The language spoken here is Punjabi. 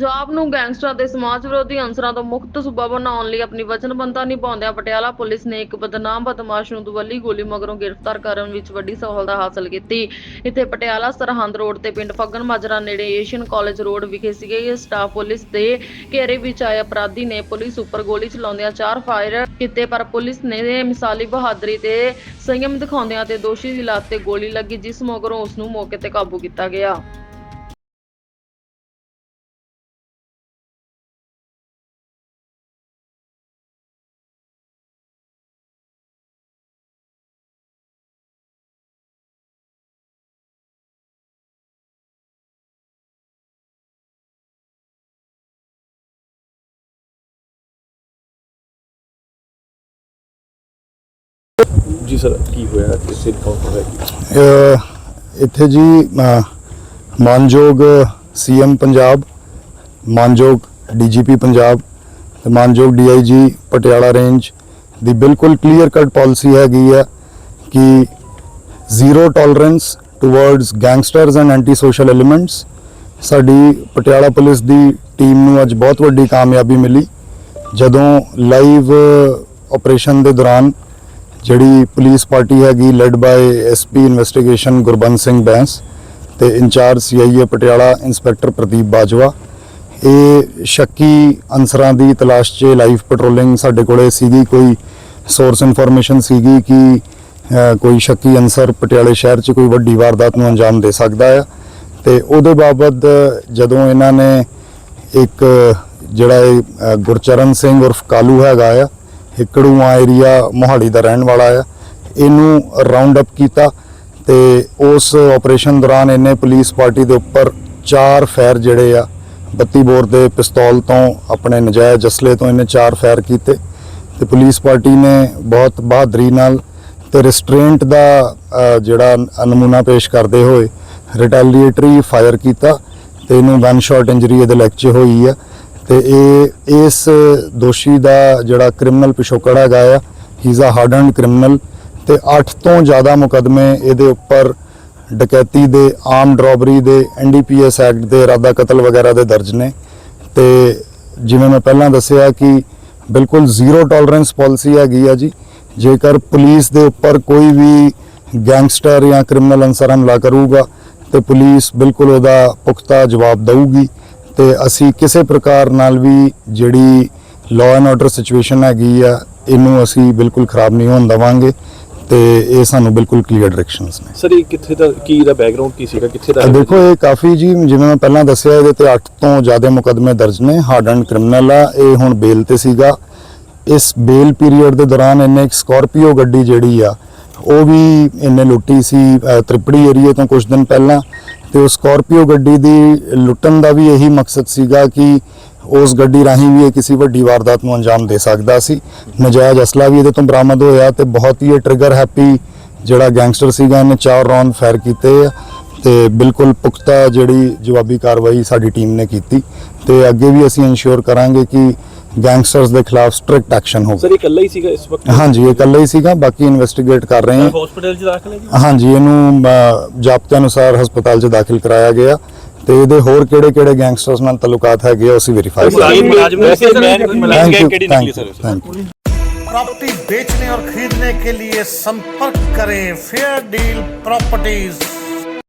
ਪੰਜਾਬ ਨੂੰ ਗੈਂਗਸਟਰਾਂ ਤੇ ਸਮਾਜ ਵਿਰੋਧੀ ਅੰਸਰਾਂ ਤੋਂ ਮੁਕਤ ਸੂਬਾ ਬਣਾਉਣ ਲਈ ਆਪਣੀ ਵਚਨਬੱਧਤਾ ਨਿਭਾਉਂਦਿਆਂ ਪਟਿਆਲਾ ਪੁਲਿਸ ਨੇ ਇੱਕ ਬਦਨਾਮ ਬਦਮਾਸ਼ ਨੂੰ ਦੁਵੱਲੀ ਗੋਲੀ ਮਗਰੋਂ ਗ੍ਰਿਫਤਾਰ ਕਰਨ ਵਿੱਚ ਵੱਡੀ ਸਫਲਤਾ ਹਾਸਲ ਕੀਤੀ। ਇੱਥੇ ਪਟਿਆਲਾ ਸਰਹੰਦ ਰੋਡ ਤੇ ਪਿੰਡ ਫੱਗਣ ਮਾਜਰਾ ਨੇੜੇ ਏਸ਼ੀਅਨ ਕਾਲਜ ਰੋਡ ਵਿਖੇ ਸੀਗੇ। ਸਟਾਫ ਪੁਲਿਸ ਦੇ ਘੇਰੇ ਵਿੱਚ ਆਏ ਅਪਰਾਧੀ ਨੇ ਪੁਲਿਸ ਉੱਪਰ ਗੋਲੀ ਚਲਾਉਂਦਿਆਂ ਚਾਰ ਫਾਇਰ ਕੀਤੇ, ਪਰ ਪੁਲਿਸ ਨੇ ਮਿਸਾਲੀ ਬਹਾਦਰੀ ਤੇ ਸੰਯਮ ਦਿਖਾਉਂਦਿਆਂ ਤੇ ਦੋਸ਼ੀ ਦੀ ਲਾਤ ਤੇ ਗੋਲੀ ਲੱਗੀ, ਜਿਸ ਮਗਰੋਂ ਉਸ ਨੂੰ ਮੌਕੇ ਤੇ ਕਾਬੂ ਕੀਤਾ ਗਿਆ। ਜੀ ਸਰ, ਕੀ ਹੋਇਆ? ਕਿਸੇ ਕਾਊਂਟਰ ਹੈ ਇੱਥੇ ਜੀ, ਅਹ ਮਾਨਯੋਗ ਸੀਐਮ ਪੰਜਾਬ, ਮਾਨਯੋਗ ਡੀਜੀਪੀ ਪੰਜਾਬ ਤੇ ਮਾਨਯੋਗ ਡੀਆਈਜੀ ਪਟਿਆਲਾ ਰੇਂਜ ਦੀ ਬਿਲਕੁਲ ਕਲੀਅਰ ਕੱਟ ਪਾਲਿਸੀ ਹੈਗੀ ਹੈ ਕਿ zero tolerance towards gangsters and anti social elements ਸਾਡੀ ਪਟਿਆਲਾ ਪੁਲਿਸ ਦੀ ਟੀਮ ਨੂੰ ਅੱਜ ਬਹੁਤ ਵੱਡੀ ਕਾਮਯਾਬੀ ਮਿਲੀ। ਜਦੋਂ ਲਾਈਵ ਆਪਰੇਸ਼ਨ ਦੇ ਦੌਰਾਨ ਜਿਹੜੀ ਪੁਲਿਸ ਪਾਰਟੀ ਹੈਗੀ led by SP investigation Gurband Singh Bains ਤੇ incharge CIA Patiala inspector Pradeep Bajwa. ਇਹ ਸ਼ੱਕੀ ਅਨਸਰਾਂ ਦੀ ਤਲਾਸ਼ 'ਚ ਲਾਈਵ ਪੈਟਰੋਲਿੰਗ ਸਾਡੇ ਕੋਲੇ ਸੀਗੀ। ਕੋਈ ਸੋਰਸ ਇਨਫੋਰਮੇਸ਼ਨ ਸੀਗੀ ਕਿ ਕੋਈ ਸ਼ੱਕੀ ਅਨਸਰ ਪਟਿਆਲੇ ਸ਼ਹਿਰ 'ਚ ਕੋਈ ਵੱਡੀ ਵਾਰਦਾਤ ਨੂੰ ਅੰਜਾਮ ਦੇ ਸਕਦਾ ਹੈ ਤੇ ਉਹਦੇ ਬਾਬਤ ਜਦੋਂ ਇਹਨਾਂ ਨੇ ਇੱਕ ਜਿਹੜਾ ਇਹ ਗੁਰਚਰਨ ਸਿੰਘ ਉਰਫ ਕਾਲੂ ਹੈਗਾ ਆ ਹਿਕੜੂਆ ਏਰੀਆ ਮੋਹਾਲੀ ਦਾ ਰਹਿਣ ਵਾਲਾ ਆ। ਇਹਨੂੰ ਰਾਉਂਡ ਅਪ ਕੀਤਾ ਤੇ ਉਸ ਆਪਰੇਸ਼ਨ ਦੌਰਾਨ ਇਹਨੇ ਪੁਲਿਸ ਪਾਰਟੀ ਦੇ ਉੱਪਰ ਚਾਰ ਫਾਇਰ ਜਿਹੜੇ ਆ 32 ਬੋਰ ਦੇ ਪਿਸਤੌਲ ਤੋਂ ਆਪਣੇ ਨਜਾਇਜ਼ ਜਸਲੇ ਤੋਂ ਇਹਨੇ ਚਾਰ ਫਾਇਰ ਕੀਤੇ ਤੇ ਪੁਲਿਸ ਪਾਰਟੀ ਨੇ ਬਹੁਤ ਬਹਾਦਰੀ ਨਾਲ ਤੇ ਰਿਸਟ੍ਰੇਂਟ ਦਾ ਜਿਹੜਾ ਨਮੂਨਾ ਪੇਸ਼ ਕਰਦੇ ਹੋਏ ਰਿਟੈਲੀਏਟਰੀ ਫਾਇਰ ਕੀਤਾ ਤੇ ਇਹਨੂੰ ਵਨ ਸ਼ਾਟ ਇੰਜਰੀ ਇਹਦੇ ਲੈਗ 'ਚ ਹੋਈ ਆ। ਤੇ ਇਹ ਇਸ ਦੋਸ਼ੀ ਦਾ ਜਿਹੜਾ ਕ੍ਰਿਮੀਨਲ ਪਿਛੋਕੜ ਹੈਗਾ ਆ ਹੀ ਇਜ਼ ਅ ਹਾਰਡਨਡ ਕ੍ਰਿਮੀਨਲ ਤੇ 8 ਤੋਂ ਜ਼ਿਆਦਾ ਮੁਕਦਮੇ ਇਹਦੇ ਉੱਪਰ ਡਕੈਤੀ ਦੇ ਆਮ ਰੋਬਰੀ ਦੇ ਐਨਡੀਪੀਐਸ ਐਕਟ ਦੇ ਇਰਾਦਾ ਕਤਲ ਵਗੈਰਾ ਦੇ ਦਰਜ ਨੇ। ਤੇ ਜਿਵੇਂ ਮੈਂ ਪਹਿਲਾਂ ਦੱਸਿਆ ਕਿ ਬਿਲਕੁਲ ਜ਼ੀਰੋ ਟੋਲਰੈਂਸ ਪਾਲਿਸੀ ਹੈਗੀ ਆ ਜੀ। ਜੇਕਰ ਪੁਲਿਸ ਦੇ ਉੱਪਰ ਕੋਈ ਵੀ ਗੈਂਗਸਟਰ ਜਾਂ ਕ੍ਰਿਮੀਨਲ ਅਨਸਰ ਹਮਲਾ ਕਰੂਗਾ, ਤੇ ਪੁਲਿਸ ਬਿਲਕੁਲ ਉਹਦਾ ਪੁਖਤਾ ਜਵਾਬ ਦੇਊਗੀ। ਤੇ ਅਸੀਂ ਕਿਸੇ ਪ੍ਰਕਾਰ ਨਾਲ ਵੀ ਜਿਹੜੀ ਲਾਅ ਐਂਡ ਆਰਡਰ ਸਿਚੁਏਸ਼ਨ ਹੈਗੀ ਆ ਇਹਨੂੰ ਅਸੀਂ ਬਿਲਕੁਲ ਖਰਾਬ ਨਹੀਂ ਹੋਣ ਦੇਵਾਂਗੇ ਤੇ ਇਹ ਸਾਨੂੰ ਬਿਲਕੁਲ ਕਲੀਅਰ ਡਾਇਰੈਕਸ਼ਨਸ ਨੇ। ਸਰ ਇਹ ਕਿੱਥੇ ਦਾ ਕੀ ਦਾ ਬੈਕਗ੍ਰਾਉਂਡ ਕੀ ਸੀਗਾ? ਕਿੱਥੇ ਦਾ ਦੇਖੋ ਇਹ ਕਾਫੀ ਜੀ ਜਿਵੇਂ ਮੈਂ ਪਹਿਲਾਂ ਦੱਸਿਆ ਇਹਦੇ ਤੇ 8 ਤੋਂ ਜ਼ਿਆਦਾ ਮੁਕਦਮੇ ਦਰਜ ਨੇ ਹਾਰਡ ਐਂਡ ਕ੍ਰਿਮੀਨਲ ਆ ਇਹ ਹੁਣ ਬੇਲ ਤੇ ਸੀਗਾ। ਇਸ ਬੇਲ ਪੀਰੀਅਡ ਦੇ ਦੌਰਾਨ ਇਹਨੇ ਇੱਕ ਸਕਾਰਪੀਓ ਗੱਡੀ ਜਿਹੜੀ ਆ ਉਹ ਵੀ ਇਹਨੇ ਲੁੱਟੀ ਸੀ ਤ੍ਰਿਪੜੀ ਏਰੀਏ ਤੋਂ ਕੁਝ ਦਿਨ ਪਹਿਲਾਂ। ਤੇ ਉਸ ਸਕਾਰਪੀਓ ਗੱਡੀ ਦੀ ਲੁੱਟਣ ਦਾ ਵੀ ਇਹੀ ਮਕਸਦ ਸੀਗਾ ਕਿ ਉਸ ਗੱਡੀ ਰਾਹੀਂ ਵੀ ਇਹ ਕਿਸੇ ਵੱਡੀ ਵਾਰਦਾਤ ਨੂੰ ਅੰਜਾਮ ਦੇ ਸਕਦਾ ਸੀ। ਨਜਾਇਜ਼ ਅਸਲਾ ਵੀ ਇਹਦੇ ਤੋਂ ਬਰਾਮਦ ਹੋਇਆ ਤੇ ਬਹੁਤ ਹੀ ਇਹ ਟ੍ਰਿਗਰ ਹੈਪੀ ਜਿਹੜਾ ਗੈਂਗਸਟਰ ਸੀਗਾ, ਇਹਨੇ ਚਾਰ ਰੌਂਡ ਫਾਇਰ ਕੀਤੇ ਆ ਤੇ ਬਿਲਕੁਲ ਪੁਖਤਾ ਜਿਹੜੀ ਜਵਾਬੀ ਕਾਰਵਾਈ ਸਾਡੀ ਟੀਮ ਨੇ ਕੀਤੀ ਤੇ ਅੱਗੇ ਵੀ ਅਸੀਂ ਇਨਸ਼ੋਰ ਕਰਾਂਗੇ ਕਿ ਗੈਂਗਸਟਰਸ ਦੇ ਖਿਲਾਫ ਸਟ੍ਰਿਕਟ ਐਕਸ਼ਨ ਹੋਵੇ ਸਰ ਇਹ ਇਕੱਲਾ ਹੀ ਸੀਗਾ ਇਸ ਵਕਤ ਹਾਂਜੀ ਇਹ ਇਕੱਲਾ ਹੀ ਸੀਗਾ ਬਾਕੀ ਇਨਵੈਸਟੀਗੇਟ ਕਰ ਰਹੇ ਹਾਂ ਹਸਪੀਟਲ 'ਚ ਦਾਖਲ ਹੈ ਜੀ ਹਾਂਜੀ ਇਹਨੂੰ ਅਹ, ਜ਼ਾਬਤੇ ਅਨੁਸਾਰ ਹਸਪਤਾਲ 'ਚ ਦਾਖਲ ਕਰਾਇਆ ਗਿਆ ਤੇ ਇਹਦੇ ਹੋਰ ਕਿਹੜੇ-ਕਿਹੜੇ ਗੈਂਗਸਟਰਸ ਨਾਲ ਤਾਲੁਕਾਤ ਹੈਗੇ ਆ, ਉਹ ਅਸੀਂ ਵੈਰੀਫਾਈ ਕਰ ਰਹੇ ਹਾਂ ਮੁਲਾਜ਼ਮ ਵੈਸੇ ਮੈਂ ਥੈਂਕ ਮੁਲਾਜ਼ਮ ਯੂ ਕਿਹੜੀ ਥੈਂਕ ਨਿਕਲੀ you sir thank you property बेचने और खरीदने के लिए संपर्क करें फेयर डील प्रॉपर्टीज